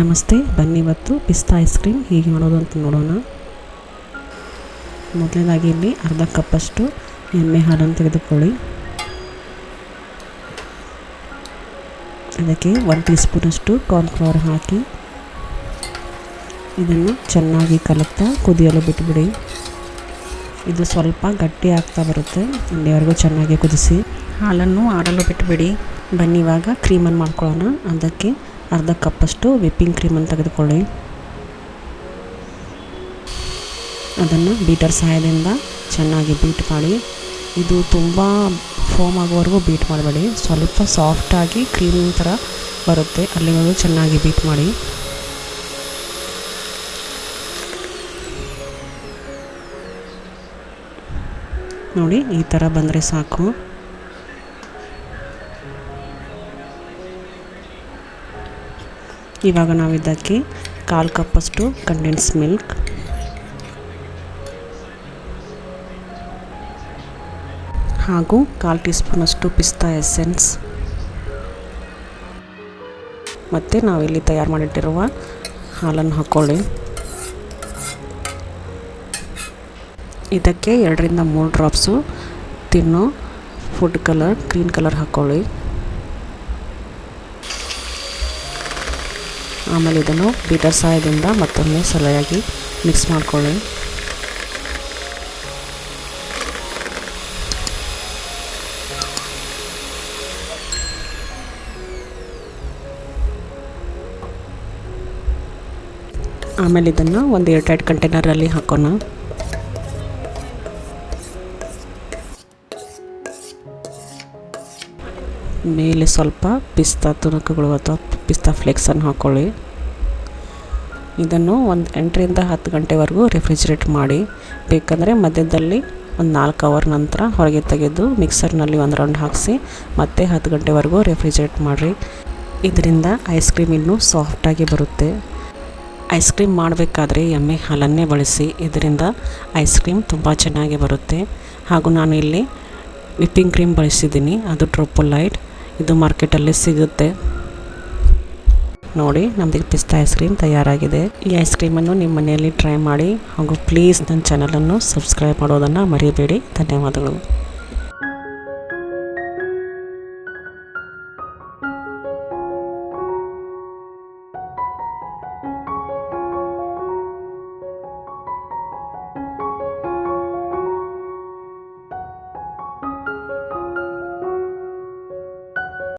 ನಮಸ್ತೆ, ಬನ್ನಿ ಇವತ್ತು ಪಿಸ್ತಾ ಐಸ್ ಕ್ರೀಮ್ ಹೇಗೆ ಮಾಡೋದು ಅಂತ ನೋಡೋಣ. ಮೊದಲನೇದಾಗಿ ಇಲ್ಲಿ ಅರ್ಧ ಕಪ್ಪಷ್ಟು ಎಮ್ಮೆ ಹಾಲನ್ನು ತೆಗೆದುಕೊಳ್ಳಿ. ಅದಕ್ಕೆ ಒನ್ ಟೀ ಸ್ಪೂನಷ್ಟು ಕಾರ್ನ್ಫ್ಲವರ್ ಹಾಕಿ ಇದನ್ನು ಚೆನ್ನಾಗಿ ಕಲಕ್ತಾ ಕುದಿಯಲು ಬಿಟ್ಟುಬಿಡಿ ಇದು ಸ್ವಲ್ಪ ಗಟ್ಟಿ ಆಗ್ತಾ ಬರುತ್ತೆ ಇಲ್ಲಿವರೆಗೂ ಚೆನ್ನಾಗಿ ಕುದಿಸಿ. ಹಾಲನ್ನು ಆಡಲು ಬಿಟ್ಟುಬಿಡಿ ಬನ್ನಿ ಇವಾಗ ಕ್ರೀಮನ್ನು ಮಾಡ್ಕೊಳ್ಳೋಣ. ಅದಕ್ಕೆ ಅರ್ಧ ಕಪ್ಪಷ್ಟು ವಿಪ್ಪಿಂಗ್ ಕ್ರೀಮನ್ನು ತೆಗೆದುಕೊಳ್ಳಿ. ಅದನ್ನು ಬೀಟರ್ ಸಹಾಯದಿಂದ ಚೆನ್ನಾಗಿ ಬೀಟ್ ಮಾಡಿ. ಇದು ತುಂಬ ಫೋಮ್ ಆಗುವವರೆಗೂ ಬೀಟ್ ಮಾಡಬೇಡಿ. ಸ್ವಲ್ಪ ಸಾಫ್ಟಾಗಿ ಕ್ರೀಮ್ ಥರ ಬರುತ್ತೆ. ಅಲ್ಲಿವರೆಗೂ ಚೆನ್ನಾಗಿ ಬೀಟ್ ಮಾಡಿ. ನೋಡಿ, ಈ ಥರ ಬಂದರೆ ಸಾಕು. ಇವಾಗ ನಾವು ಇದಕ್ಕೆ ಕಾಲು ಕಪ್ಪಷ್ಟು ಕಂಡೆನ್ಸ್ ಮಿಲ್ಕ್ ಹಾಗೂ ಕಾಲು ಟೀ ಸ್ಪೂನಷ್ಟು ಪಿಸ್ತಾ ಎಸೆನ್ಸ್ ಮತ್ತು ನಾವಿಲ್ಲಿ ತಯಾರು ಮಾಡಿಟ್ಟಿರುವ ಹಾಲನ್ನು ಹಾಕ್ಕೊಳ್ಳಿ ಇದಕ್ಕೆ ಎರಡರಿಂದ ಮೂರು ಡ್ರಾಪ್ಸು ತಿನ್ನೋ ಫುಡ್ ಕಲರ್ ಗ್ರೀನ್ ಕಲರ್ ಹಾಕ್ಕೊಳ್ಳಿ ಆಮೇಲೆ ಇದನ್ನು ಬೀಟರ್ ಸಹಾಯದಿಂದ ಮತ್ತೊಮ್ಮೆ ಸರಿಯಾಗಿ ಮಿಕ್ಸ್ ಮಾಡಿಕೊಳ್ಳಿ. ಆಮೇಲೆ ಇದನ್ನು ಒಂದು ಏರ್ ಟೈಟ್ ಕಂಟೈನರಲ್ಲಿ ಹಾಕೋಣ. ಮೇಲೆ ಸ್ವಲ್ಪ ಪಿಸ್ತಾ ತುಣುಕುಗಳು ಅಥವಾ ಪಿಸ್ತಾ ಫ್ಲೆಕ್ಸನ್ನು ಹಾಕ್ಕೊಳ್ಳಿ ಇದನ್ನು ಒಂದು ಎಂಟರಿಂದ ಹತ್ತು ಗಂಟೆವರೆಗೂ ರೆಫ್ರಿಜರೇಟ್ ಮಾಡಿ. ಬೇಕಂದರೆ ಮಧ್ಯದಲ್ಲಿ ಒಂದು ನಾಲ್ಕು ಅವರ್ ನಂತರ ಹೊರಗೆ ತೆಗೆದು ಮಿಕ್ಸರ್ನಲ್ಲಿ ಒಂದು ರೌಂಡ್ ಹಾಕಿಸಿ ಮತ್ತೆ ಹತ್ತು ಗಂಟೆವರೆಗೂ ರೆಫ್ರಿಜರೇಟ್ ಮಾಡಿರಿ. ಇದರಿಂದ ಐಸ್ ಕ್ರೀಮ್ ಇನ್ನೂ ಸಾಫ್ಟಾಗಿ ಬರುತ್ತೆ. ಐಸ್ ಕ್ರೀಮ್ ಮಾಡಬೇಕಾದ್ರೆ ಎಮ್ಮೆ ಹಾಲನ್ನೇ ಬಳಸಿ. ಇದರಿಂದ ಐಸ್ ಕ್ರೀಮ್ ತುಂಬ ಚೆನ್ನಾಗಿ ಬರುತ್ತೆ. ಹಾಗೂ ನಾನು ಇಲ್ಲಿ ವಿಪ್ಪಿಂಗ್ ಕ್ರೀಮ್ ಬಳಸಿದ್ದೀನಿ. ಅದು ಟ್ರೋಪೋಲೈಟ್. ಇದು ಮಾರ್ಕೆಟಲ್ಲಿ ಸಿಗುತ್ತೆ. ನೋಡಿ ನಮ್ಮದು ಪಿಸ್ತಾ ಐಸ್ ಕ್ರೀಮ್ ತಯಾರಾಗಿದೆ. ಈ ಐಸ್ ಕ್ರೀಮನ್ನು ನಿಮ್ಮ ಮನೆಯಲ್ಲಿ ಟ್ರೈ ಮಾಡಿ ಹಾಗೂ ಪ್ಲೀಸ್ ನನ್ನ ಚಾನಲನ್ನು ಸಬ್ಸ್ಕ್ರೈಬ್ ಮಾಡೋದನ್ನು ಮರೆಯಬೇಡಿ ಧನ್ಯವಾದಗಳು.